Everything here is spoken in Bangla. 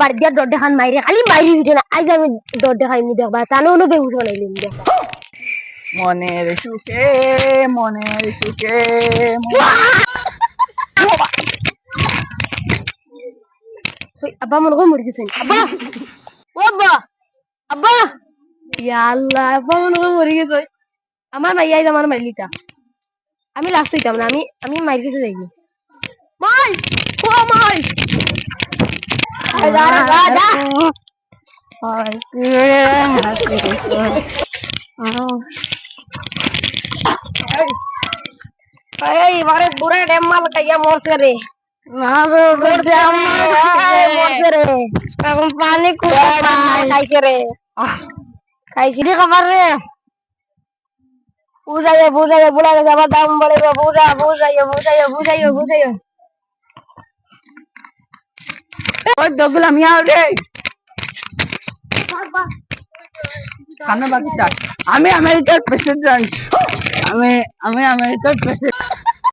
বাড়ি দিয়া ডর দেখান মাইরে খালি মাইরি উঠে না আজ আমি ডর দেখাইনি দেখবা তানো হলো বেহুশ বানাইলিম দেখবা মনের সুখে মনের সুখে আব্বা মনে করে মরে গেছেন। আব্বা! ও আব্বা! আব্বা! ইয়া আল্লাহ আব্বা মনে করে মরে গেছে। আমার মাইয়া আইজ আমার মাইলিটা আমি লাস্ট হইতাম না আমি আমি মাইর গেছে যাইনি মাই! ও अरे इमारत पूरा डैम मार बताइए मोर से रे। मोर डैम मोर से रे। हम पानी को कैसे रे। कैसे देखो मर रे। पूजा ये पूजा ये बुला के ज़बरदस्त बड़े पूजा पूजा ये पूजा ये पूजा ये पूजा ये ওই দগুলাম ইয়া রে। আমি আমেরিকার প্রেসিডেন্ট আমি আমি আমেরিকার প্রেসিডেন্ট